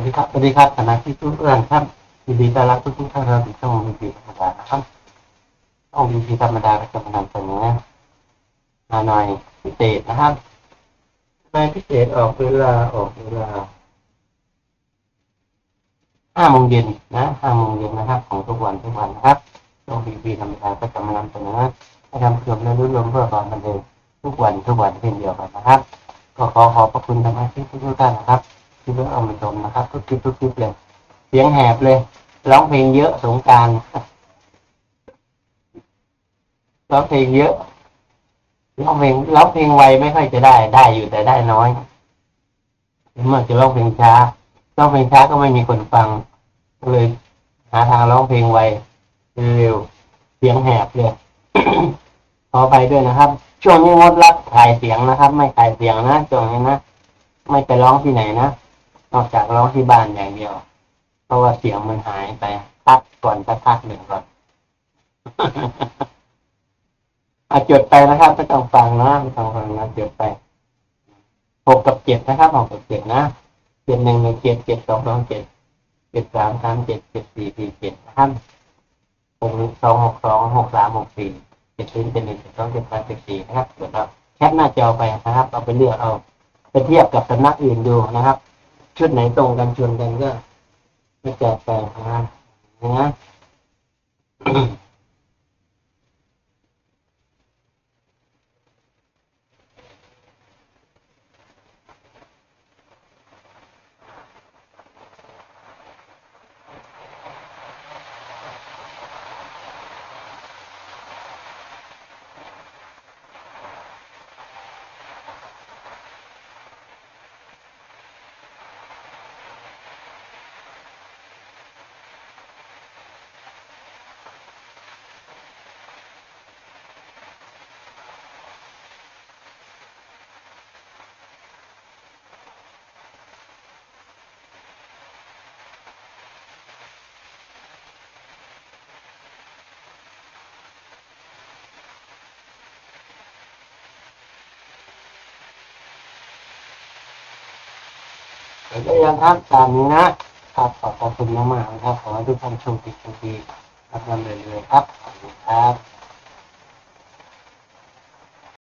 วัสดีครับ สวัสดีครับคณะที่ทุกท่านครับยินดีต้อนรับทุกทุกๆท่านครับสู่ช่องวีพีธรรมดาครับช่องวีพีธรรมดาก็จะมานำเสนอมาหน่อยพิเศษนะครับในพิเศษออกเวลาออกเวลาห้าโมงเย็นนะห้าโมงเย็นนะครับ ของทุกวันทุกวันนะครับช่องวีพีธรรมดาก็จะมานำเสนอให้ทำเกือและรุ่นรวมเพื่อความบันเทิงทุกวันทุกวันเช่นเดียวกันนะครับ ก็ขอขอบพระคุณสมาชิกทุกๆท่านนะครับ ที่เลือกเอามาชมนะครับ ทุกคลิปทุกคลิปเลยเสียงแหบเลยร้องเพลงเยอะสงการร้องเพลงเยอะร้องเพลงร้องเพลงไวไม่ค่อยจะได้ได้อยู่แต่ได้น้อยเมื่อจะร้องเพลงช้าร้องเพลงช้าก็ไม่มีคนฟังก็เลยหาทางร้องเพลงไวเร็วเสียงแหบเลยขอไปด้วยนะครับ ช่วงนี้งดรับถ่ายเสียงนะครับ ไม่ถ่ายเสียงนะช่วงนี้นะไม่ไปร้องที่ไหนนะ นอกจากร้องที่บ้านอย่างเดียว เพราะว่าเสียงมันหายไปพักก่อนสักพักหนึ่งก่อนอาจดไปนะครับไม่ต้องฟังนะไม่ต้องฟังนะจดไปหกกับเจ็ดนะครับหกกับเจ็ดนะเจ็ดหนึ่งหนึ่งเจ็ดเจ็ดสองสองเจ็ดเจ็ดสามสามเจ็ดเจ็ดสี่สี่เจ็ดนะครับหกสองหกสองหกสามหกสี่เจ็ดศูนย์เจ็ดหนึ่งเจ็ดสองเจ็ดสามเจ็ดสี่นะครับเดี๋ยวเราแคปหน้าจอไปนะครับ เอาไปเลือกเอาไปเทียบกับสำนักอื่นดูนะครับ ชุดไหนตรงกันชวนกันก็ไม่แจกไปนะนะ ก็ยังครับตามนี้นะครับขอบขอบคุณมากๆนะครับขอให้ทุกท่านโชคดีโชคดีครับเรื่อยๆครับขอบคุณครับ